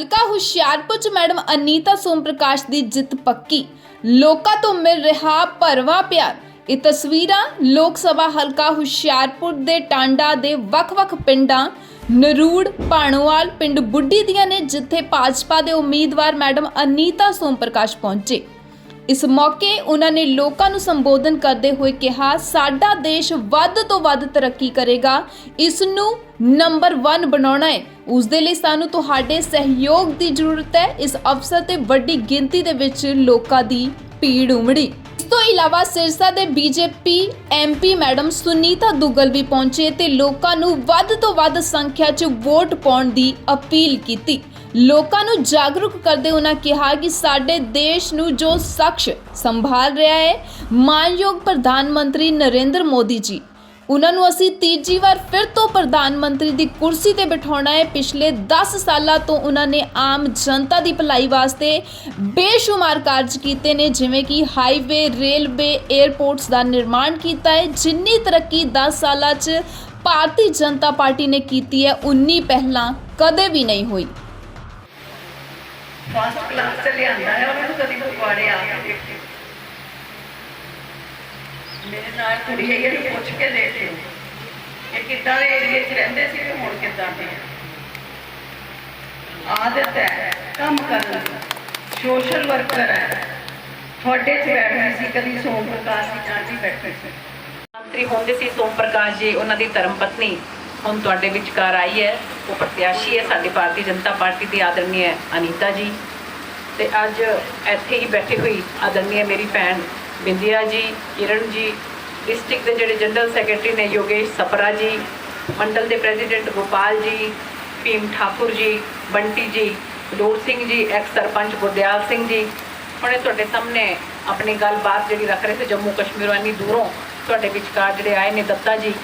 ਹਲਕਾ ਹੁਸ਼ਿਆਰਪੁਰ ਚ ਮੈਡਮ ਅਨੀਤਾ ਸੋਮ ਪ੍ਰਕਾਸ਼ ਦੀ ਜਿੱਤ ਪੱਕੀ। ਲੋਕਾਂ ਤੋਂ ਮਿਲ ਰਿਹਾ ਭਰਵਾ ਪਿਆਰ। ਇਹ ਤਸਵੀਰਾਂ ਲੋਕ ਸਭਾ ਹਲਕਾ ਹੁਸ਼ਿਆਰਪੁਰ ਦੇ ਟਾਂਡਾ ਦੇ ਵੱਖ-ਵੱਖ ਪਿੰਡਾਂ, ਨਰੂੜ, ਭਾਣੋਵਾਲ, ਪਿੰਡ ਬੁੱਢੀ ਦੀਆਂ ਨੇ, ਜਿੱਥੇ ਭਾਜਪਾ ਦੇ ਉਮੀਦਵਾਰ ਮੈਡਮ ਅਨੀਤਾ ਸੋਮ ਪ੍ਰਕਾਸ਼ ਪਹੁੰਚੇ। ਇਸ ਮੌਕੇ ਉਹਨਾਂ ਨੇ ਲੋਕਾਂ ਨੂੰ ਸੰਬੋਧਨ ਕਰਦੇ ਹੋਏ ਕਿਹਾ, ਸਾਡਾ ਦੇਸ਼ ਵੱਧ ਤੋਂ ਵੱਧ ਤਰੱਕੀ ਕਰੇਗਾ। ਇਸ ਨੂੰ ਨੰਬਰ 1 ਬਣਾਉਣਾ ਹੈ। ਉਸ ਦੇ ਲਈ ਸਾਨੂੰ ਤੁਹਾਡੇ ਸਹਿਯੋਗ ਦੀ ਜ਼ਰੂਰਤ ਹੈ। ਇਸ ਅਵਸਰ ਤੇ ਵੱਡੀ ਗਿਣਤੀ ਦੇ ਵਿੱਚ ਲੋਕਾਂ ਦੀ ਭੀੜ ਉਮੜੀ। ਇਸ ਤੋਂ ਇਲਾਵਾ ਸਿਰਸਾ ਦੇ BJP MP madam Sunita Duggal ਵੀ ਪਹੁੰਚੇ ਤੇ ਲੋਕਾਂ ਨੂੰ ਵੱਧ ਤੋਂ ਵੱਧ ਸੰਖਿਆ 'ਚ ਵੋਟ ਪਾਉਣ ਦੀ ਅਪੀਲ ਕੀਤੀ। ਲੋਕਾਂ ਨੂੰ ਜਾਗਰੂਕ ਕਰਦੇ ਉਹਨਾਂ ਕਿਹਾ ਕਿ ਸਾਡੇ ਦੇਸ਼ ਨੂੰ ਜੋ ਸ਼ਖਸ ਸੰਭਾਲ ਰਿਹਾ ਹੈ, ਮਾਨਯੋਗ ਪ੍ਰਧਾਨ ਮੰਤਰੀ ਨਰਿੰਦਰ ਮੋਦੀ ਜੀ ਉਹਨਾਂ ਨੂੰ ਅਸੀਂ ਤੀਜੀ ਵਾਰ ਫਿਰ ਤੋਂ ਪ੍ਰਧਾਨ ਮੰਤਰੀ ਦੀ ਕੁਰਸੀ ਤੇ ਬਿਠਾਉਣਾ ਹੈ। ਪਿਛਲੇ 10 ਸਾਲਾਂ ਤੋਂ ਉਹਨਾਂ ਨੇ ਆਮ ਜਨਤਾ ਦੀ ਭਲਾਈ ਵਾਸਤੇ ਬੇਸ਼ੁਮਾਰ ਕਾਰਜ ਕੀਤੇ ਨੇ, ਜਿਵੇਂ ਕਿ ਹਾਈਵੇ, ਰੇਲਵੇ 에ਅਰਪੋਰਟਸ ਦਾ ਨਿਰਮਾਣ ਕੀਤਾ ਹੈ। ਜਿੰਨੀ ਤਰੱਕੀ 10 ਸਾਲਾਂ 'ਚ ਭਾਰਤੀ ਜਨਤਾ ਪਾਰਟੀ ਨੇ ਕੀਤੀ ਹੈ, ਉਨੀ ਪਹਿਲਾਂ ਕਦੇ ਵੀ ਨਹੀਂ ਹੋਈ। ਫਸਟ ਕਲਾਸ ਚ ਲਿਆਂਦਾ ਹੈ, ਉਹਨਾਂ ਨੂੰ ਕਦੀ ਪਕਵਾੜੇ ਆ ਮੇਰੇ ਨਾਲ ਕੁੜੀ ਹੈ ਇਹ ਪੁੱਛ ਕੇ ਦੇਖ ਲਿਓ ਇਹ ਕਿੱਦਾਂ ਦੇ ਏਰੀਏ 'ਚ ਰਹਿੰਦੇ ਸੀ ਤੇ ਹੁਣ ਕਿੱਦਾਂ ਦੇ ਆਦਤ ਹੈ, ਕੰਮ ਕਰਨ ਸੋਸ਼ਲ ਵਰਕਰ ਹੈ। ਤੁਹਾਡੇ 'ਚ ਬੈਠੀ ਸੀ, ਕਦੀ ਸੋਮ ਪ੍ਰਕਾਸ਼ ਦੀ ਚਾਚੀ ਬੈਠੀ ਸੀ। ਮੰਤਰੀ ਹੁੰਦੇ ਸੀ ਸੋਮ ਪ੍ਰਕਾਸ਼ ਜੀ, ਉਹਨਾਂ ਦੀ ਧਰਮ ਪਤਨੀ। ਹੁਣ ਤੁਹਾਡੇ ਵਿਚਕਾਰ ਆਈ ਹੈ, ਉਹ ਪ੍ਰਤਿਆਸ਼ੀ ਹੈ, ਸਾਡੀ ਭਾਰਤੀ ਜਨਤਾ ਪਾਰਟੀ ਦੀ ਆਦਰਨੀय ਅਨੀਤਾ ਜੀ। ਤੇ ਅੱਜ ਇੱਥੇ ਹੀ ਬੈਠੇ ਹੋਈ ਆਦਰਨੀय ਮੇਰੀ ਭੈਣ ਬਿੰਦਿਆ ਜੀ, ਕਿਰਨ ਜੀ, ਡਿਸਟ੍ਰਿਕਟ ਦੇ ਜਿਹੜੇ ਜਨਰਲ ਸੈਕਟਰੀ ਨੇ ਯੋਗੇਸ਼ ਸਪਰਾ ਜੀ, ਮੰਡਲ ਦੇ ਪ੍ਰੈਜ਼ੀਡੈਂਟ ਗੋਪਾਲ ਜੀ, ਭੀਮ ਠਾਕੁਰ ਜੀ, ਬੰਟੀ ਜੀ ਲੋਰ ਸਿੰਘ ਜੀ, ਐਕਸ ਸਰਪੰਚ ਗੁਰਦਿਆਲ ਸਿੰਘ ਜੀ। ਹੁਣੇ ਤੁਹਾਡੇ ਸਾਹਮਣੇ ਆਪਣੀ ਗੱਲਬਾਤ ਜਿਹੜੀ ਰੱਖ ਰਹੇ ਸੀ ਜੰਮੂ ਕਸ਼ਮੀਰੋਂ, ਇੰਨੀ ਦੂਰੋਂ ਤੁਹਾਡੇ ਵਿਚਕਾਰ ਜਿਹੜੇ ਆਏ ਨੇ ਦੱਤਾ ਜੀ।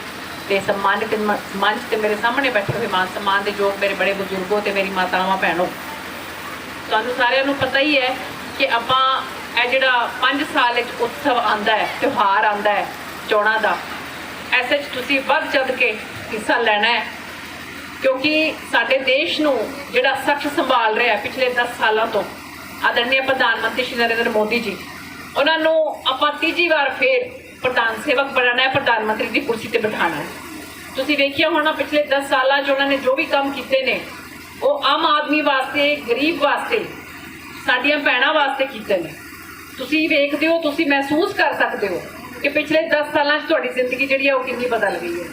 ਤੇ ਸਨਮਾਨਿਤ ਮ- ਮੰਚ ਤੇ ਮੇਰੇ ਸਾਹਮਣੇ ਬੈਠੇ ਹੋਏ ਮਾਨ ਸਨਮਾਨ ਦੇ ਯੋਗ ਮੇਰੇ ਬੜੇ ਬਜ਼ੁਰਗੋ ਤੇ ਮੇਰੀ ਮਾਤਾਵਾਂ, ਭੈਣੋ। ਤੁਹਾਨੂੰ ਸਾਰਿਆਂ ਨੂੰ ਪਤਾ ਹੀ ਹੈ ਕਿ ਆਪਾਂ ਇਹ ਜਿਹੜਾ 5 ਸਾਲ ਵਿੱਚ ਉਤਸਵ ਆਂਦਾ ਹੈ, ਤਿਉਹਾਰ ਆਂਦਾ ਹੈ ਚੋਣਾਂ ਦਾ ਐਸੇ 'ਚ ਤੁਸੀਂ ਵੱਧ ਚੜ ਕੇ ਹਿੱਸਾ ਲੈਣਾ ਹੈ। ਕਿਉਂਕਿ ਸਾਡੇ ਦੇਸ਼ ਨੂੰ ਜਿਹੜਾ ਸੱਚ ਸੰਭਾਲ ਰਿਹਾ ਪਿਛਲੇ 10 ਸਾਲਾਂ ਤੋਂ ਆਦਰਨੀय ਪ੍ਰਧਾਨ ਮੰਤਰੀ ਸ਼੍ਰੀ ਨਰਿੰਦਰ ਮੋਦੀ ਜੀ, ਉਹਨਾਂ ਨੂੰ ਆਪਾਂ ਤੀਜੀ ਵਾਰ ਫੇਰ ਪ੍ਰਧਾਨ ਸੇਵਕ ਬਣਾਉਣਾ ਹੈ, ਪ੍ਰਧਾਨ ਮੰਤਰੀ ਦੀ ਕੁਰਸੀ ਤੇ ਬਿਠਾਉਣਾ ਹੈ। ਤੁਸੀਂ ਵੇਖਿਆ ਹੋਣਾ ਪਿਛਲੇ 10 ਸਾਲਾਂ 'ਚ ਉਹਨਾਂ ਨੇ ਜੋ ਵੀ ਕੰਮ ਕੀਤੇ ਨੇ, ਉਹ ਆਮ ਆਦਮੀ ਵਾਸਤੇ, ਗਰੀਬ ਵਾਸਤੇ, ਸਾਡੀਆਂ ਭੈਣਾਂ ਵਾਸਤੇ ਕੀਤੇ ਨੇ। ਤੁਸੀਂ ਵੇਖਦੇ ਹੋ, ਤੁਸੀਂ ਮਹਿਸੂਸ ਕਰ ਸਕਦੇ ਹੋ ਕਿ ਪਿਛਲੇ 10 ਸਾਲਾਂ 'ਚ ਤੁਹਾਡੀ ਜ਼ਿੰਦਗੀ ਜਿਹੜੀ ਹੈ ਉਹ ਕਿੰਨੀ ਬਦਲ ਗਈ ਹੈ।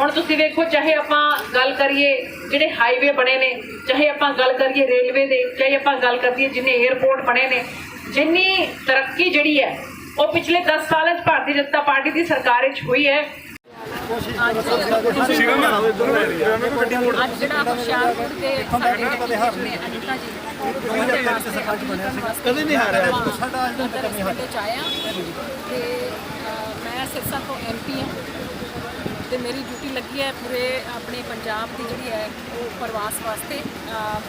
ਹੁਣ ਤੁਸੀਂ ਵੇਖੋ, ਚਾਹੇ ਆਪਾਂ ਗੱਲ ਕਰੀਏ ਜਿਹੜੇ ਹਾਈਵੇ ਬਣੇ ਨੇ, ਚਾਹੇ ਆਪਾਂ ਗੱਲ ਕਰੀਏ ਰੇਲਵੇ ਦੇ, ਚਾਹੇ ਆਪਾਂ ਗੱਲ ਕਰੀਏ ਜਿੰਨੇ 에ਅਰਪੋਰਟ ਬਣੇ ਨੇ, ਜਿੰਨੀ ਤਰੱਕੀ ਜਿਹੜੀ ਹੈ, ਉਹ ਪਿਛਲੇ 10 ਸਾਲਾਂ 'ਚ ਭਾਰਤੀ ਜਨਤਾ ਪਾਰਟੀ ਦੀ ਸਰਕਾਰ 'ਚ ਹੋਈ ਹੈ। ਅੱਜ ਜਿਹੜਾ ਹੁਸ਼ਿਆਰਪੁਰ ਦੇ ਸਾਡੇ ਡੈਲੀਗੇਟ ਨੇ ਅਨੀਤਾ ਜੀ ਉਹਦੇ ਵਾਸਤੇ ਕਦੇ ਨਹੀਂ ਹਾਰਿਆ। ਸਾਡਾ ਅੱਜ ਤੱਕ ਨਹੀਂ ਹਾਰਿਆ ਚ ਆਇਆ। ਤੇ ਅਹ, ਮੈਂ ਸਿਰਸਾ ਤੋਂ ਐਮਪੀ ਹਾਂ। ਤੇ ਮੇਰੀ ਡਿਊਟੀ ਲੱਗੀ ਹੈ ਪੂਰੇ ਆਪਣੇ ਪੰਜਾਬ ਦੀ ਜਿਹੜੀ ਹੈ ਉਹ ਪ੍ਰਵਾਸ ਵਾਸਤੇ। ਅਹ,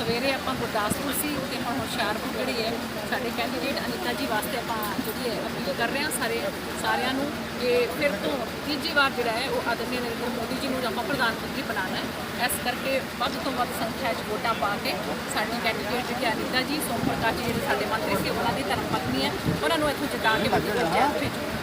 ਸਵੇਰੇ ਆਪਾਂ ਗੁਰਦਾਸਪੁਰ ਸੀ ਤੇ ਹੁਣ ਹੁਸ਼ਿਆਰਪੁਰ ਜਿਹੜੀ ਹੈ, ਸਾਡੇ ਕੈਂਡੀਡੇਟ ਅਨੀਤਾ ਜੀ ਵਾਸਤੇ ਆਪਾਂ ਜਿਹੜੀ ਹੈ ਅਪੀਲ ਕਰ ਰਹੇ ਹਾਂ ਸਾਰੇ, ਸਾਰਿਆਂ ਨੂੰ। ਕਿ ਫਿਰ ਤੋਂ ਤੀਜੀ ਵਾਰ ਜਿਹੜਾ ਹੈ, ਉਹ ਆਦਰਨੀ ਨਰਿੰਦਰ ਮੋਦੀ ਜੀ ਨੂੰ ਆਪਾਂ ਪ੍ਰਧਾਨ ਮੰਤਰੀ ਬਣਾਉਣਾ ਹੈ। ਇਸ ਕਰਕੇ ਵੱਧ ਤੋਂ ਵੱਧ ਸੰਖਿਆ 'ਚ ਵੋਟਾਂ ਪਾ ਕੇ ਸਾਡੀ ਕੈਂਡੀਡੇਟ ਜਿਹੜੀ ਅਨੀਤਾ ਜੀ ਸੋਮ ਪ੍ਰਕਾਸ਼ ਜੀ ਜਿਹੜੇ ਸਾਡੇ ਮੰਤਰੀ ਸੀ, ਉਹਨਾਂ ਦੀ ਧਰਮ ਪਤਨੀ ਹੈ, ਉਹਨਾਂ ਨੂੰ ਇੱਥੋਂ ਜਿਤਾ ਕੇ ਵੱਡੀ ਪ੍ਰਚਾਰ ਭੇਜੋ।